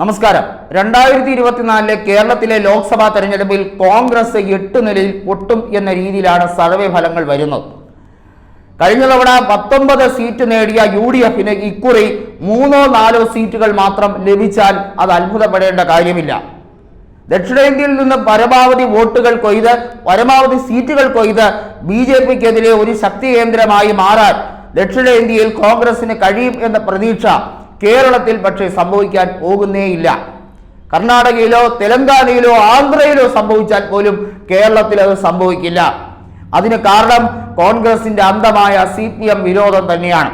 നമസ്കാരം. രണ്ടായിരത്തി ഇരുപത്തിനാലിലെ കേരളത്തിലെ ലോക്സഭാ തെരഞ്ഞെടുപ്പിൽ കോൺഗ്രസ് എട്ട് നിലയിൽ പൊട്ടും എന്ന രീതിയിലാണ് സർവേ ഫലങ്ങൾ വരുന്നത്. കഴിഞ്ഞ തവണ പത്തൊമ്പത് സീറ്റ് നേടിയ യു ഡി എഫിന് ഇക്കുറി മൂന്നോ നാലോ സീറ്റുകൾ മാത്രം ലഭിച്ചാൽ അത് അത്ഭുതപ്പെടേണ്ട കാര്യമില്ല. ദക്ഷിണേന്ത്യയിൽ നിന്ന് പരമാവധി വോട്ടുകൾ കൊയ്ത് പരമാവധി സീറ്റുകൾ കൊയ്ത് ബി ജെ പിക്കെതിരെ ഒരു ശക്തി കേന്ദ്രമായി മാറാൻ ദക്ഷിണേന്ത്യയിൽ കോൺഗ്രസിന് കഴിയും എന്ന പ്രതീക്ഷ കേരളത്തിൽ പക്ഷേ സംഭവിക്കാൻ പോകുന്നേയില്ല. കർണാടകയിലോ തെലങ്കാനയിലോ ആന്ധ്രയിലോ സംഭവിച്ചാൽ പോലും കേരളത്തിൽ അത് സംഭവിക്കില്ല. അതിന് കാരണം കോൺഗ്രസിന്റെ അന്തമായ സി പി എം വിരോധം തന്നെയാണ്.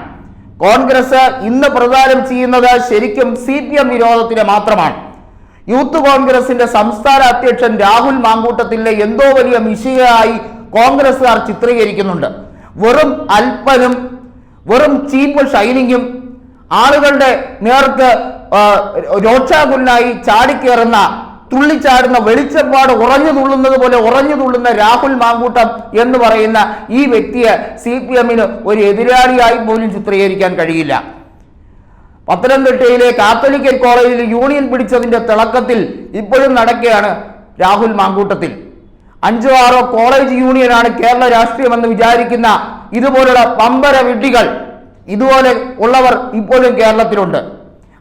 കോൺഗ്രസ് ഇന്ന് പ്രചാരം ചെയ്യുന്നത് ശരിക്കും സി പി എം വിരോധത്തിന് മാത്രമാണ്. യൂത്ത് കോൺഗ്രസിന്റെ സംസ്ഥാന അധ്യക്ഷൻ രാഹുൽ മാങ്കൂട്ടത്തിലെ എന്തോ വലിയ മിശികയായി കോൺഗ്രസുകാർ ചിത്രീകരിക്കുന്നുണ്ട്. വെറും അല്പനും വെറും ചീപ്പ് ഷൈനിങ്ങും ആളുകളുടെ നേർക്ക് രോക്ഷാകുല്ലായി ചാടിക്കേറുന്ന തുള്ളിച്ചാടുന്ന വെളിച്ചപ്പാട് ഉറഞ്ഞു തുള്ളുന്നത് പോലെ ഉറഞ്ഞു തുള്ളുന്ന രാഹുൽ മാങ്കൂട്ടം എന്ന് പറയുന്ന ഈ വ്യക്തിയെ സി പി എമ്മിന് ഒരു എതിരാളിയായി പോലും ചിത്രീകരിക്കാൻ കഴിയില്ല. പത്തനംതിട്ടയിലെ കാത്തലിക്കൽ കോളേജിൽ യൂണിയൻ പിടിച്ചതിന്റെ തിളക്കത്തിൽ ഇപ്പോഴും നടക്കുകയാണ് രാഹുൽ മാങ്കൂട്ടത്തിൽ. അഞ്ചോ ആറോ കോളേജ് യൂണിയനാണ് കേരള രാഷ്ട്രീയമെന്ന് വിചാരിക്കുന്ന ഇതുപോലുള്ള പമ്പര വിഡ്ഢികൾ ഇതുപോലെ ഉള്ളവർ ഇപ്പോഴും കേരളത്തിലുണ്ട്.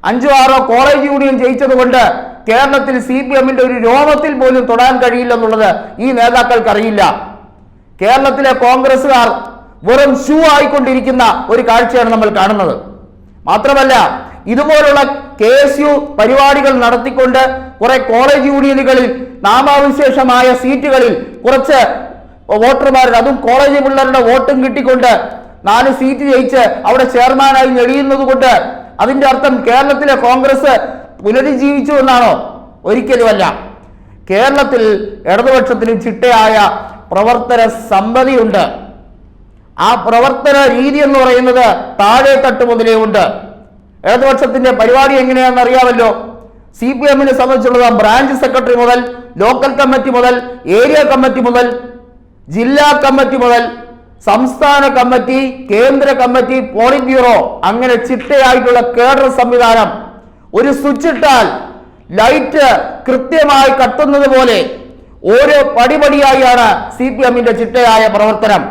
അഞ്ചോ ആറോ കോളേജ് യൂണിയൻ ജയിച്ചതുകൊണ്ട് കേരളത്തിൽ സി പി എമ്മിന്റെ ഒരു രോമത്തിൽ പോലും തൊടാൻ കഴിയില്ലെന്നുള്ളത് ഈ നേതാക്കൾക്കറിയില്ല. കേരളത്തിലെ കോൺഗ്രസ്സുകാർ വെറും ഷൂ ആയിക്കൊണ്ടിരിക്കുന്ന ഒരു കാഴ്ചയാണ് നമ്മൾ കാണുന്നത്. മാത്രമല്ല ഇതുപോലുള്ള കെ എസ് യു പരിപാടികൾ നടത്തിക്കൊണ്ട് കുറെ കോളേജ് യൂണിയനുകളിൽ നാമാവിശേഷമായ സീറ്റുകളിൽ കുറച്ച് വോട്ടർമാരുടെ അതും കോളേജ് പിള്ളേരുടെ വോട്ടും കിട്ടിക്കൊണ്ട് നാല് സീറ്റ് ജയിച്ച് അവിടെ ചെയർമാനായി ഞെളിയുന്നത് കൊണ്ട് അതിന്റെ അർത്ഥം കേരളത്തിലെ കോൺഗ്രസ് പുനരുജ്ജീവിച്ചു എന്നാണോ? ഒരിക്കലുമല്ല. കേരളത്തിൽ ഇടതുപക്ഷത്തിന് ചിട്ടയായ പ്രവർത്തന സമ്പതിയുണ്ട് ആ പ്രവർത്തന രീതി എന്ന് പറയുന്നത് താഴെ തട്ട് മുതലേ ഉണ്ട്. ഇടതുപക്ഷത്തിന്റെ പരിപാടി എങ്ങനെയാണെന്ന് അറിയാമല്ലോ. സി പി എമ്മിനെ സംബന്ധിച്ചുള്ളത് ബ്രാഞ്ച് സെക്രട്ടറി മുതൽ ലോക്കൽ കമ്മിറ്റി മുതൽ ഏരിയ കമ്മിറ്റി മുതൽ ജില്ലാ കമ്മിറ്റി മുതൽ സംസ്ഥാന കമ്മിറ്റി കേന്ദ്ര കമ്മിറ്റി പോളിറ്റ് ബ്യൂറോ അങ്ങനെ ചിട്ടയായിട്ടുള്ള കേഡർ സംവിധാനം. ഒരു സ്വിച്ച് ഇട്ടാൽ ലൈറ്റ് കൃത്യമായി കത്തുന്നത് പോലെ ഓരോ പടിപടിയായാണ് സി പി എമ്മിന്റെ ചിട്ടയായ പ്രവർത്തനം.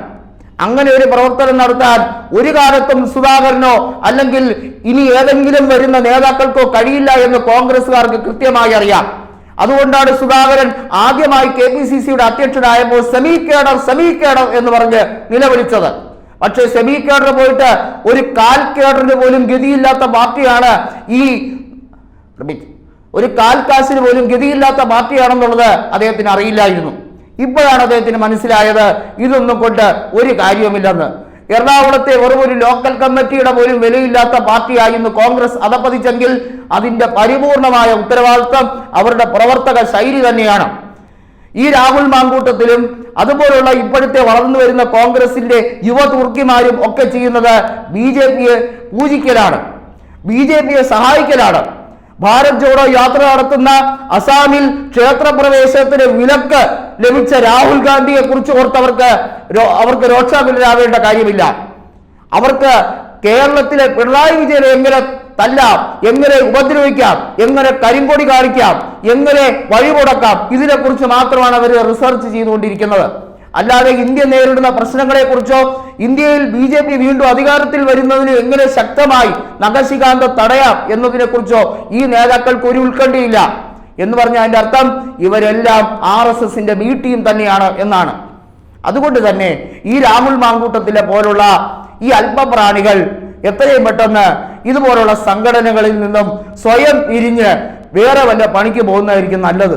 അങ്ങനെ ഒരു പ്രവർത്തനം നടത്താൻ ഒരു കാലത്തും സുധാകരനോ അല്ലെങ്കിൽ ഇനി ഏതെങ്കിലും വരുന്ന നേതാക്കൾക്കോ കഴിയില്ല എന്ന് കോൺഗ്രസ്സുകാർക്ക് കൃത്യമായി അറിയാം. അതുകൊണ്ടാണ് സുധാകരൻ ആദ്യമായി കെ പി സി സിയുടെ അധ്യക്ഷനായപ്പോൾ സെമി കേഡർ സെമി കേഡർ എന്ന് പറഞ്ഞ് നിലവിളിച്ചത്. പക്ഷേ സെമി കേഡർ പോയിട്ട് ഒരു കാൽ കേഡറിന് പോലും ഗതിയില്ലാത്ത പാർട്ടിയാണ് ഈ ഒരു കാൽ കാശിന് പോലും ഗതിയില്ലാത്ത പാർട്ടിയാണെന്നുള്ളത് അദ്ദേഹത്തിന് അറിയില്ലായിരുന്നു. ഇപ്പോഴാണ് അദ്ദേഹത്തിന് മനസ്സിലായത് ഇതൊന്നും കൊണ്ട് ഒരു കാര്യവുമില്ലെന്ന്. എറണാകുളത്തെ വെറും ഒരു ലോക്കൽ കമ്മിറ്റിയുടെ പോലും വിലയില്ലാത്ത പാർട്ടിയായി ഇന്ന് കോൺഗ്രസ്. അധപതിച്ചെങ്കിൽ അതിന്റെ പരിപൂർണമായ ഉത്തരവാദിത്വം അവരുടെ പ്രവർത്തക ശൈലി തന്നെയാണ്. ഈ രാഹുൽ മാങ്കൂട്ടത്തിലും അതുപോലുള്ള ഇപ്പോഴത്തെ വളർന്നു വരുന്ന കോൺഗ്രസിന്റെ യുവ തുർക്കിമാരും ഒക്കെ ചെയ്യുന്നത് ബി ജെ പിയെ പൂജിക്കലാണ്. ബി ജെ പിയെ സഹായിക്കലാണ്. ഭാരത് ജോഡോ യാത്ര നടത്തുന്ന അസാമിൽ ക്ഷേത്രപ്രവേശനത്തിന് വിലക്ക് ലഭിച്ച രാഹുൽ ഗാന്ധിയെ കുറിച്ച് ഓർത്തവർക്ക് അവർക്ക് രോക്ഷാകുലരാവേണ്ട കാര്യമില്ല. അവർക്ക് കേരളത്തിലെ പിണറായി വിജയനെ എങ്ങനെ തല്ലാം എങ്ങനെ ഉപദ്രവിക്കാം എങ്ങനെ കരിങ്കൊടി കാണിക്കാം എങ്ങനെ വഴിമുടക്കാം ഇതിനെക്കുറിച്ച് മാത്രമാണ് അവർ റിസർച്ച് ചെയ്തുകൊണ്ടിരിക്കുന്നത്. അല്ലാതെ ഇന്ത്യ നേരിടുന്ന പ്രശ്നങ്ങളെ കുറിച്ചോ ഇന്ത്യയിൽ ബി ജെ പി വീണ്ടും അധികാരത്തിൽ വരുന്നതിന് എങ്ങനെ ശക്തമായി നഖശികാന്ത തടയാം എന്നതിനെ കുറിച്ചോ ഈ നേതാക്കൾക്ക് ഒരു ഉത്കണ്ഠയില്ല എന്ന് പറഞ്ഞ അതിന്റെ അർത്ഥം ഇവരെല്ലാം ആർ എസ് എസിന്റെ ബി ടീം തന്നെയാണ് എന്നാണ്. അതുകൊണ്ട് തന്നെ ഈ രാഹുൽ മാങ്കൂട്ടത്തിലെ പോലുള്ള ഈ അല്പപ്രാണികൾ എത്രയും പെട്ടെന്ന് ഇതുപോലുള്ള സംഘടനകളിൽ നിന്നും സ്വയം പിരിഞ്ഞ് വേറെ വല്ല പണിക്ക് പോകുന്നതായിരിക്കും നല്ലത്.